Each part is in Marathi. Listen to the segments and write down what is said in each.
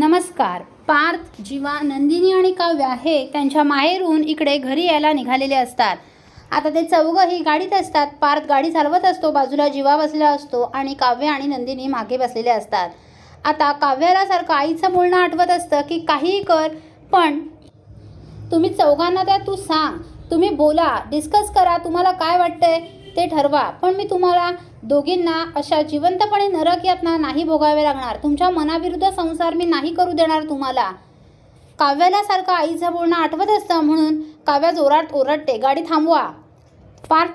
नमस्कार. पार्थ जीवा नंदिनी आणि काव्या हे त्यांच्या माहेरून इकडे घरी यायला निघालेले असतात. आता ते चौघंही गाडीत असतात. पार्थ गाडी चालवत असतो बाजूला जीवा बसलेला असतो आणि काव्य आणि नंदिनी मागे बसलेले असतात. आता काव्याला सारखं आईचं बोलणं आठवत असतं की काहीही कर पण तुम्ही चौघांना त्या तू सांग. तुम्ही बोला डिस्कस करा तुम्हाला काय वाटतंय? ते ठरवा. पण मी तुम्हाला दोघींना अशा जिवंतपणे नरक यातना नाही भोगावे लागणार. तुमच्या मनाविरुद्ध संसार मी नाही करू देणार तुम्हाला. काव्याला सारखं आईचं बोलणं आठवत असतं म्हणून काव्या जोरात ओरडते गाडी थांबवा. पार्थ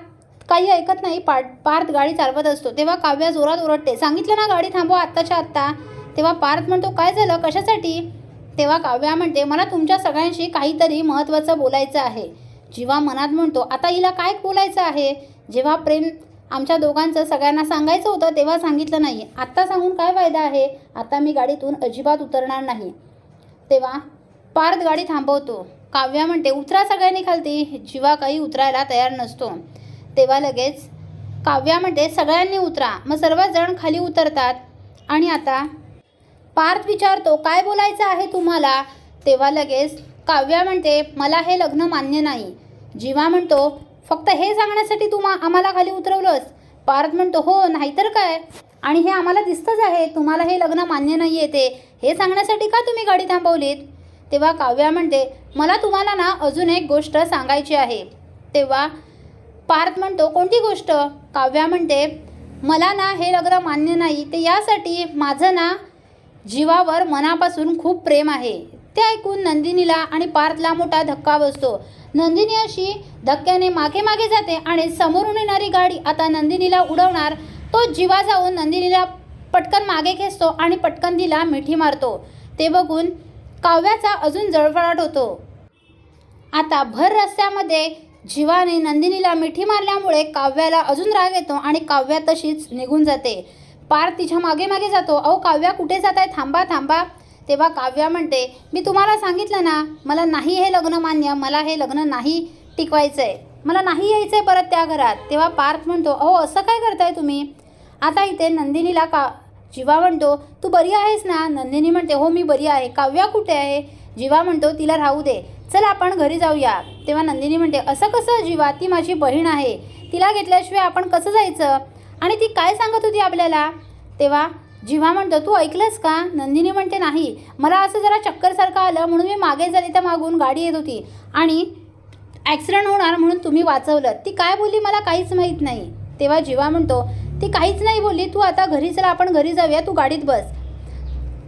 काही ऐकत नाही पार्थ पार्थ गाडी चालवत असतो. तेव्हा काव्या जोरात ओरडते सांगितलं ना गाडी थांबवा आत्ताच्या आत्ता. तेव्हा पार्थ म्हणतो काय झालं? कशासाठी? तेव्हा काव्या म्हणते मला तुमच्या सगळ्यांशी काहीतरी महत्त्वाचं बोलायचं आहे. जीवा मनात म्हणतो आता हिला काय बोलायचं आहे? जेव्हा प्रेम आमच्या दोघांचं सगळ्यांना सांगायचं होतं तेव्हा सांगितलं नाही आत्ता सांगून काय फायदा आहे? आता मी गाडीतून अजिबात उतरणार नाही. तेव्हा पार्थ गाडी थांबवतो. काव्या म्हणते उतरा सगळ्यांनी खालती. जीवा काही उतरायला तयार नसतो. तेव्हा लगेच काव्या म्हणते सगळ्यांनी उतरा. मग सर्वजण खाली उतरतात. आणि आता पार्थ विचारतो काय बोलायचं आहे तुम्हाला? तेव्हा लगेच काव्या म्हणते मला हे लग्न मान्य नाही. जीवा म्हणतो फक्त हे सांगण्यासाठी तू मा आम्हाला खाली उतरवलंस. पार्थ म्हणतो हो नाहीतर काय? आणि हे आम्हाला दिसतंच आहे तुम्हाला हे लग्न मान्य नाही येते हे सांगण्यासाठी का तुम्ही गाडी थांबवलीत? तेव्हा काव्या म्हणते मला तुम्हाला ना अजून एक गोष्ट सांगायची आहे. तेव्हा पार्थ म्हणतो कोणती गोष्ट? काव्या म्हणते मला ना हे लग्न मान्य नाही ते यासाठी माझं ना जीवावर मनापासून खूप प्रेम आहे. ते ऐकून नंदिनीला आणि पार्थला मोठा धक्का बसतो. नंदिनी अशी धक्क्याने मागे मागे जाते आणि समोरून येणारी गाडी आता नंदिनीला उडवणार. तो जीवा जाऊन नंदिनीला पटकन मागे खेचतो आणि पटकन तिला मिठी मारतो. ते बघून काव्याचा अजून जळफळाट होतो. आता भर रस्त्यामध्ये जीवाने नंदिनीला मिठी मारल्यामुळे काव्याला अजून राग येतो आणि काव्या तशीच निघून जाते. पार तिच्यामागे मागे जातो. अहो काव्या कुठे जात आहे थांबा थांबा. तेव्हा काव्या म्हणते मी तुम्हाला सांगितलं ना मला नाही हे लग्न मान्य मला हे लग्न नाही टिकवायचं आहे मला नाही यायचं आहे परत त्या घरात. तेव्हा पार्थ म्हणतो अहो असं काय करताय तुम्ही? आता इथे नंदिनीला का जीवा म्हणतो तू बरी आहेस ना? नंदिनी म्हणते हो मी बरी आहे. काव्या कुठे आहे? जीवा म्हणतो तिला राहू दे. चल आपण घरी जाऊया. तेव्हा नंदिनी म्हणते असं कसं जीवा? ती माझी बहीण आहे. तिला घेतल्याशिवाय आपण कसं जायचं? आणि ती काय सांगत होती आपल्याला? तेव्हा जीवा म्हणतो तू ऐकलंस का? नंदिनी म्हणते नाही. मला असं जरा चक्करसारखं आलं म्हणून मी मागे झाली तर मागून गाडी येत होती. आणि ॲक्सिडेंट होणार म्हणून तुम्ही वाचवलं. ती काय बोलली मला काहीच माहीत नाही. तेव्हा जीवा म्हणतो ती काहीच नाही बोलली. तू आता घरी चला आपण घरी जाऊया तू गाडीत बस.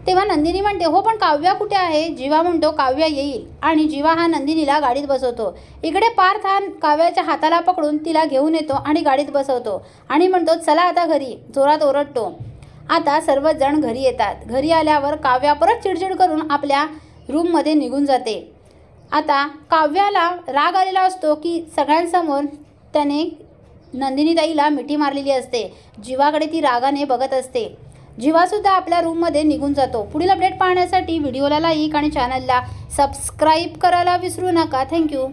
तेव्हा नंदिनी म्हणते हो पण काव्या कुठे आहे? जीवा म्हणतो काव्या येईल. आणि जीवा हा नंदिनीला गाडीत बसवतो. इकडे पार्थ हा काव्याच्या हाताला पकडून तिला घेऊन येतो आणि गाडीत बसवतो. आणि म्हणतो चला आता घरी. जोरात ओरडतो. आता सर्वजण घरी येतात. घरी आल्यावर काव्या परत चिडचिड करून आपल्या रूममध्ये निघून जाते. आता काव्याला राग आलेला असतो की सगळ्यांसमोर त्याने नंदिनीताईला मिठी मारलेली असते. जीवाकडे ती रागाने बघत असते. जीवासुद्धा आपल्या रूममध्ये निघून जातो. पुढील अपडेट पाहण्यासाठी व्हिडिओला लाईक आणि चॅनलला सबस्क्राईब करायला विसरू नका. थँक्यू.